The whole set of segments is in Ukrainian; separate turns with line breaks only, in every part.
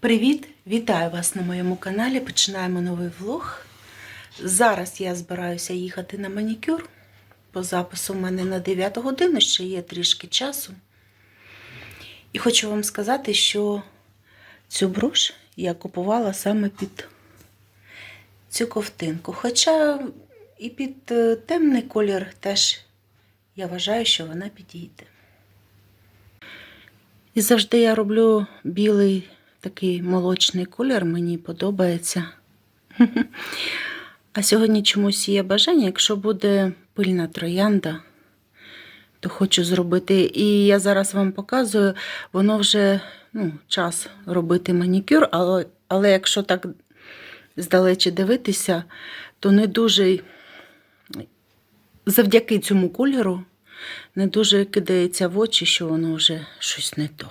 Привіт! Вітаю вас на моєму каналі. Починаємо новий влог. Зараз я збираюся їхати на манікюр. По запису в мене на 9 годину ще є трішки часу. І хочу вам сказати, що цю брошь я купувала саме під цю ковтинку. Хоча і під е, темний колір теж я вважаю, що вона підійде. І завжди я роблю білий такий молочний колір, мені подобається. А сьогодні чомусь є бажання, якщо буде пильна троянда, то хочу зробити. І я зараз вам показую, воно вже ну, час робити манікюр, але, але якщо так здалече дивитися, то не дуже завдяки цьому кольору не дуже кидається в очі, що воно вже щось не то.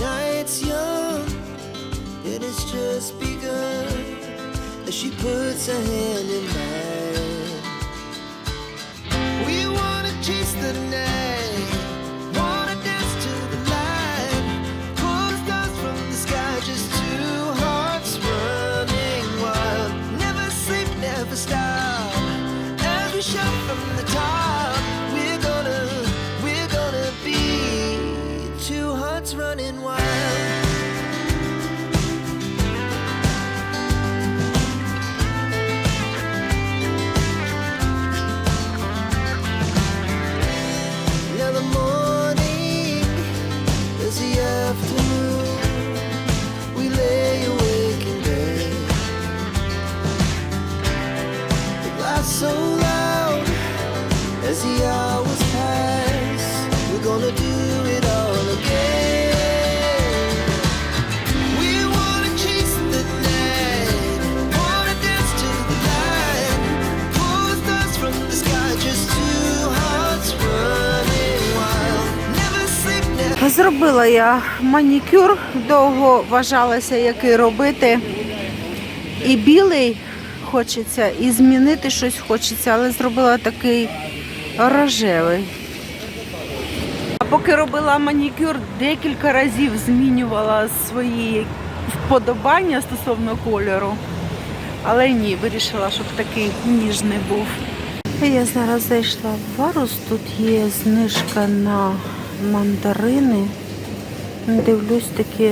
Night's young, it has just begun. As she puts her hand
Зробила я манікюр, довго вважалася, який робити. І білий хочеться, і змінити щось хочеться, але зробила такий рожевий. А поки робила манікюр, декілька разів змінювала свої вподобання стосовно кольору. Але ні, вирішила, щоб такий ніжний був. Я зараз зайшла в варус, тут є знижка на мандарини. Дивлюсь такі,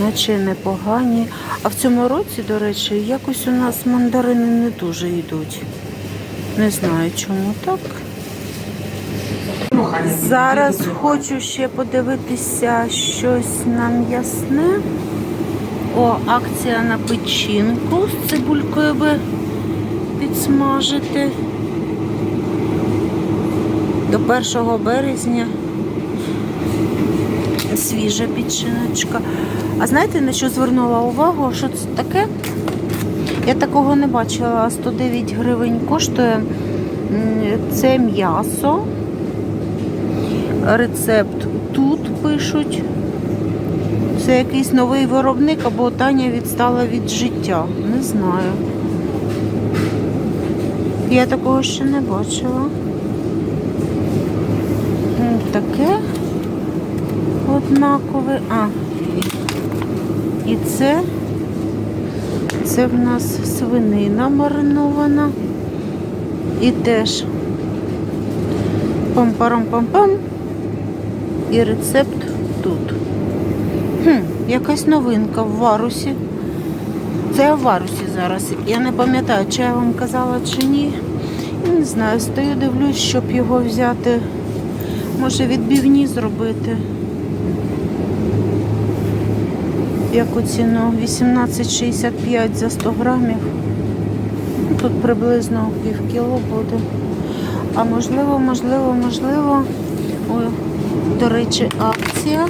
наче непогані. А в цьому році, до речі, якось у нас мандарини не дуже йдуть. Не знаю, чому так. Зараз хочу ще подивитися щось на м'ясне. О, акція на печінку з цибулькою би підсмажити. До 1 березня свіжа печіночка. А знаєте, на що звернула увагу? Що це таке? Я такого не бачила. 109 гривень коштує. Це м'ясо. Рецепт тут пишуть. Це якийсь новий виробник або Таня відстала від життя. Не знаю. Я такого ще не бачила. М, Таке однакове. А. І це. Це в нас свинина маринована. І теж пам-парам-пам-пам. І рецепт тут. Хм, якась новинка в варусі. Це я в варусі зараз. Я не пам'ятаю, чи я вам казала, чи ні. Не знаю, стою, дивлюсь, щоб його взяти. Може відбивні зробити. Яку ціну? 18,65 за 100 грамів. Ну, Тут приблизно пів кіло буде. А можливо, можливо, можливо. Ой, до речі, акція.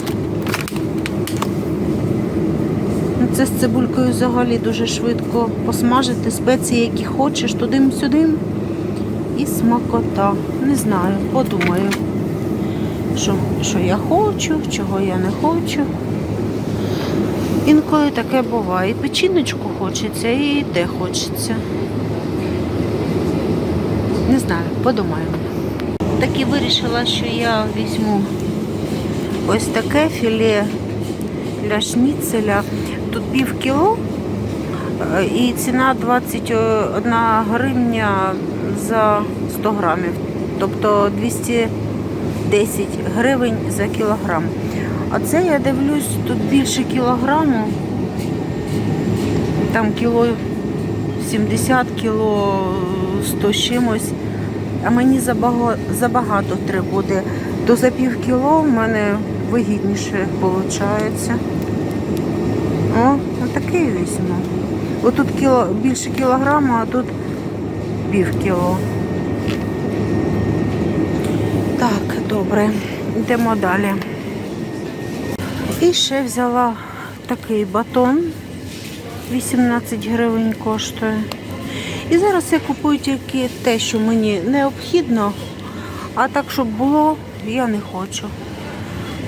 Це з цибулькою взагалі дуже швидко посмажити спеції, які хочеш, туди-сюди. І смакота. Не знаю, подумаю, що, що я хочу, чого я не хочу. Інколи таке буває. І печіночку хочеться, і те хочеться. Не знаю, подумаю. Так і вирішила, що я візьму ось таке філе для шніцеля. Тут пів кіло е, і ціна 21 гривня за 100 грамів. Тобто 210 гривень за кілограм. А це я дивлюсь, тут більше кілограму. Там кіло 70, кіло 100 чимось. А мені забагато треба буде. То за пів кіло в мене вигідніше виходить. О, отакий візьму. Отут кіло, більше кілограма, а тут пів кіло. Так, добре, йдемо далі. І ще взяла такий батон. 18 гривень коштує. І зараз я купую тільки те, що мені необхідно, а так, щоб було, я не хочу.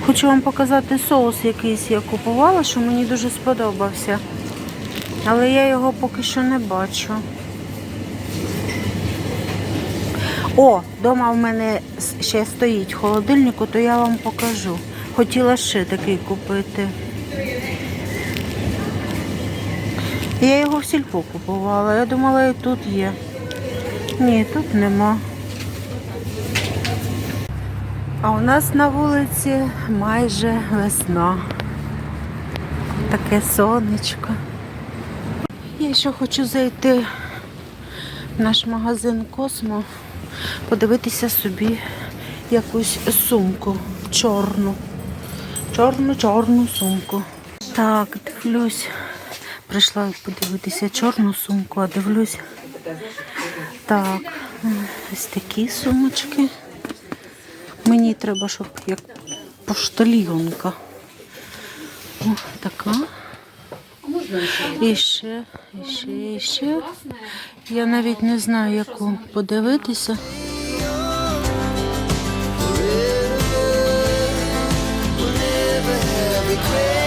Хочу вам показати соус якийсь я купувала, що мені дуже сподобався. Але я його поки що не бачу. О, вдома в мене ще стоїть в холодильнику, то я вам покажу. Хотіла ще такий купити. Я його в сільпо купувала. Я думала, і тут є. Ні, тут нема. А у нас на вулиці майже весна. Таке сонечко. Я ще хочу зайти в наш магазин Космо, подивитися собі якусь сумку чорну. Чорну-чорну сумку. Так, дивлюсь. Прийшла подивитися чорну сумку, а дивлюсь. Так, ось такі сумочки. Мені треба, щоб як поштальйонка. О, така. І ще, і ще, і ще. Я навіть не знаю, яку подивитися. regret.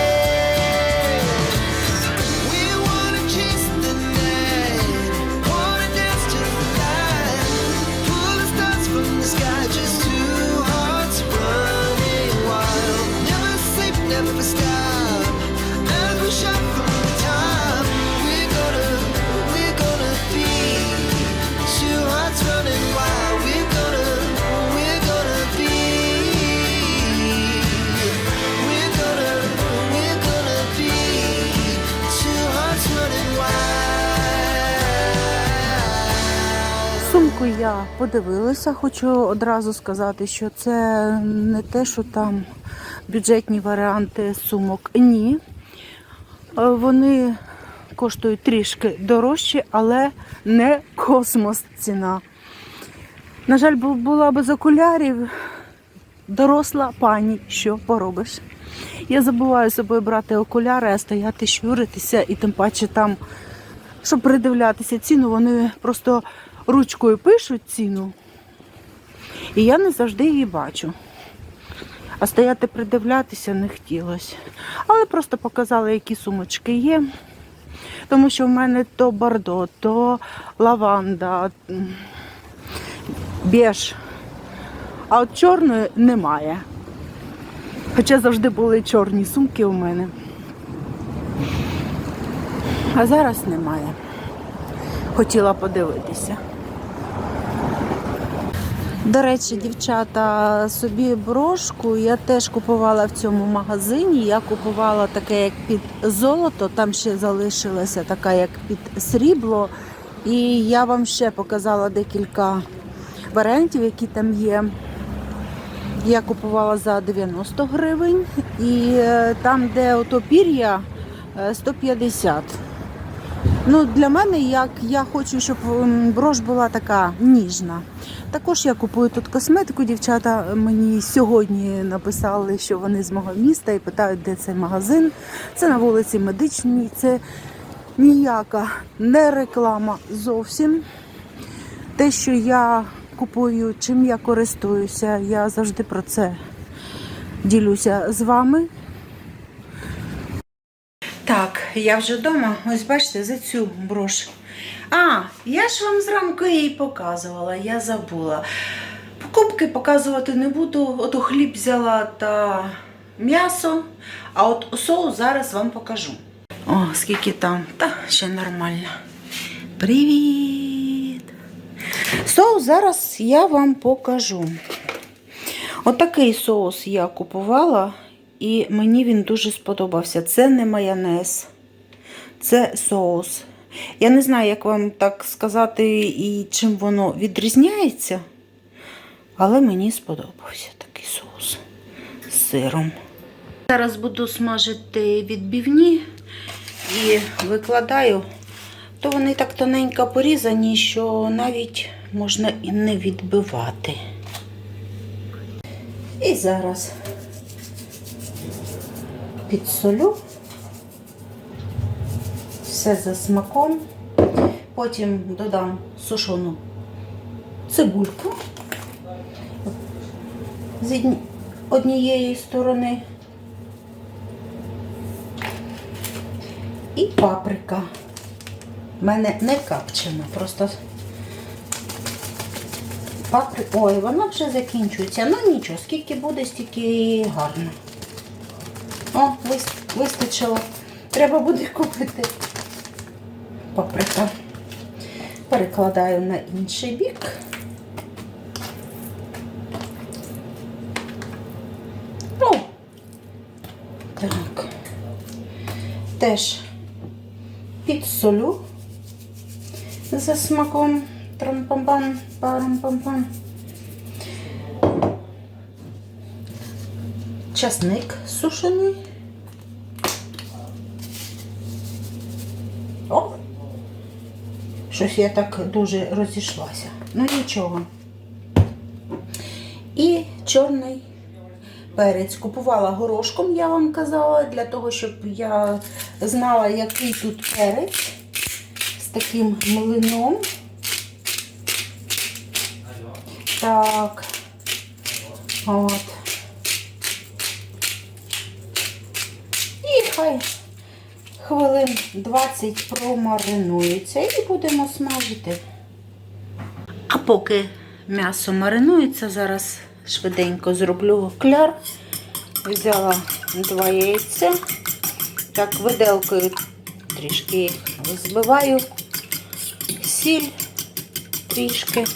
Я подивилася, хочу одразу сказати, що це не те, що там бюджетні варіанти сумок. Ні. Е, Вони коштують трішки дорожче, але не космос ціна. На жаль, була без окулярів. Доросла пані, що поробиш. Я забуваю з собою брати окуляри, а стояти щуритися і тим паче там щоб придивлятися ціну, вони просто ручкою пишуть ціну, і я не завжди її бачу. А стояти придивлятися не хотілося. Але просто показали, які сумочки є. Тому що в мене то бордо, то лаванда, м, беж. А от чорної немає. Хоча завжди були чорні сумки у мене. А зараз немає. Хотіла подивитися. До речі, дівчата, собі брошку я теж купувала в цьому магазині. Я купувала таке, як під золото, там ще залишилася така, як під срібло. І я вам ще показала декілька варіантів, які там є. Я купувала за 90 гривень, і е, там, де ото пір'я, е, 150. Ну, для мене, як я хочу, щоб м, брош була така ніжна. Також я купую тут косметику. Дівчата мені сьогодні написали, що вони з мого міста і питають, де цей магазин. Це на вулиці Медичній. Це ніяка не реклама зовсім. Те, що я купую, чим я користуюся, я завжди про це ділюся з вами. Так, я вже вдома. Ось бачите, за цю брош. А, я ж вам зранку її показувала, я забула. Покупки показувати не буду. Ото хліб взяла та м'ясо, а от соус зараз вам покажу. О, скільки там. Та ще нормально. Привіт! Соус зараз я вам покажу. Отакий соус я купувала, і мені він дуже сподобався. Це не майонез, це соус. Я не знаю, як вам так сказати і чим воно відрізняється, але мені сподобався такий соус з сиром. Зараз буду смажити відбивні і викладаю, то вони так тоненько порізані, що навіть можна і не відбивати. І зараз підсолю. Все за смаком. Потім додам сушену цибульку з однієї сторони. І паприка. У мене не капчена, просто папри... Ой, вона вже закінчується. Ну нічого, скільки буде, стільки гарно. О, вис- вистачило. Треба буде купити паприка. Перекладаю на інший бік. О, так. Теж підсолю за смаком. Трам-пам-пам, парам-пам-пам. Часник сушений. О! Щось я так дуже розійшлася. Ну нічого. І чорний перець. Купувала горошком, я вам казала, для того, щоб я знала, який тут перець з таким млином. Так. От. І хай хвилин 20 промаринується і будемо смажити. А поки м'ясо маринується, зараз швиденько зроблю кляр. Взяла два яйця. Так, виделкою трішки їх збиваю, сіль трішки.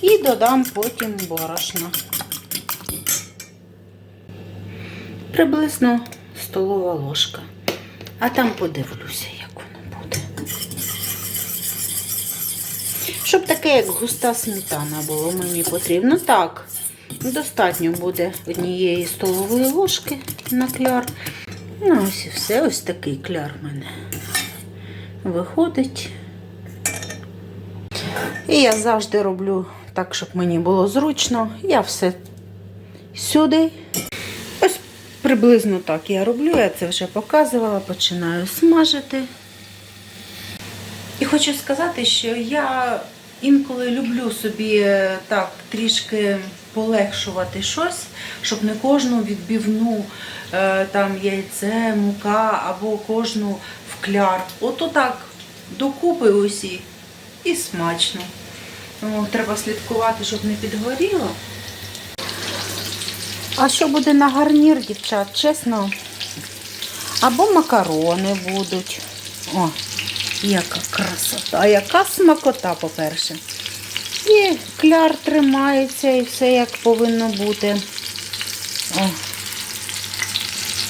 І додам потім борошно. Приблизно столова ложка. А там подивлюся, як воно буде. Щоб таке, як густа сметана було, мені потрібно. Так, достатньо буде однієї столової ложки на кляр. Ну, ось і все. Ось такий кляр в мене виходить. І я завжди роблю так, щоб мені було зручно. Я все сюди. Приблизно так я роблю, я це вже показувала, починаю смажити. І хочу сказати, що я інколи люблю собі е, так трішки полегшувати щось, щоб не кожну відбивну е, там яйце, мука або кожну в кляр. От отак докупи усі і смачно. Треба слідкувати, щоб не підгоріло. А що буде на гарнір, дівчат, чесно? Або макарони будуть. О, яка красота, яка смакота, по-перше. І кляр тримається, і все як повинно бути. О.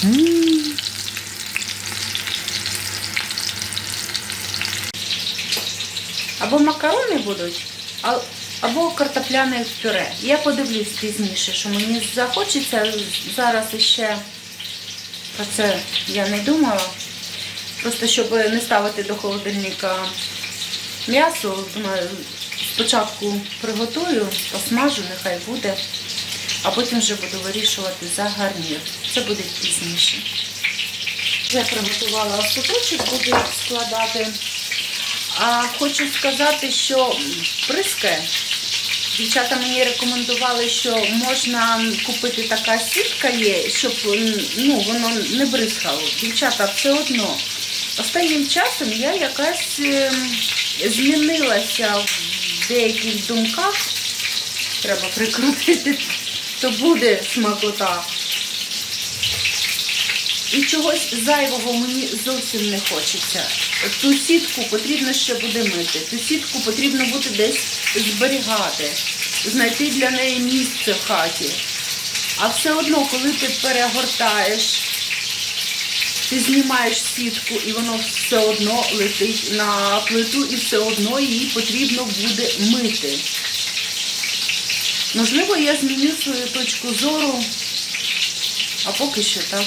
М. Або макарони будуть, або картопляне пюре. Я подивлюсь пізніше, що мені захочеться. Зараз іще про це я не думала. Просто щоб не ставити до холодильника м'ясо, спочатку приготую, посмажу, нехай буде, а потім вже буду вирішувати за гарнір. Це буде пізніше. Вже приготувала остаточок, буду складати. А хочу сказати, що прискає. Дівчата мені рекомендували, що можна купити така сітка є, щоб ну, воно не бризкало. Дівчата, все одно. Останнім часом я якась ем, змінилася в деяких думках. Треба прикрутити, то буде смакота. І чогось зайвого мені зовсім не хочеться. Ту сітку потрібно ще буде мити. Ту сітку потрібно буде десь зберігати, знайти для неї місце в хаті. А все одно, коли ти перегортаєш, ти знімаєш сітку і воно все одно летить на плиту і все одно її потрібно буде мити. Можливо, я зміню свою точку зору, а поки що так.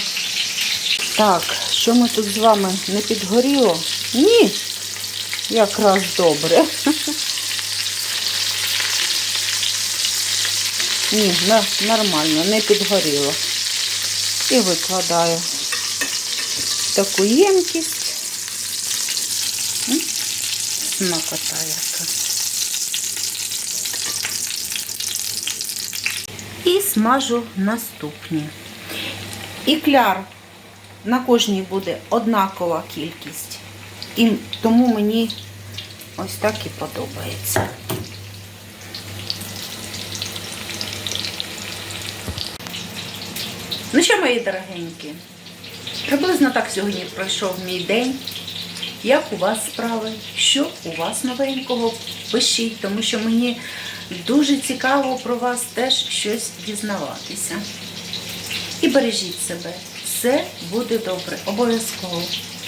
Так, що ми тут з вами не підгоріло? Ні, якраз добре. Ні, нормально, не підгоріло. І викладаю таку ємкість. Смакота. І смажу наступні. І кляр на кожній буде однакова кількість. І тому мені ось так і подобається. Ну що, мої дорогенькі, приблизно так сьогодні пройшов мій день. Як у вас справи? Що у вас новенького? Пишіть, тому що мені дуже цікаво про вас теж щось дізнаватися. І бережіть себе. Все буде добре, обов'язково.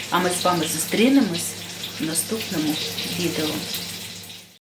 А ми з вами зустрінемось в наступному відео.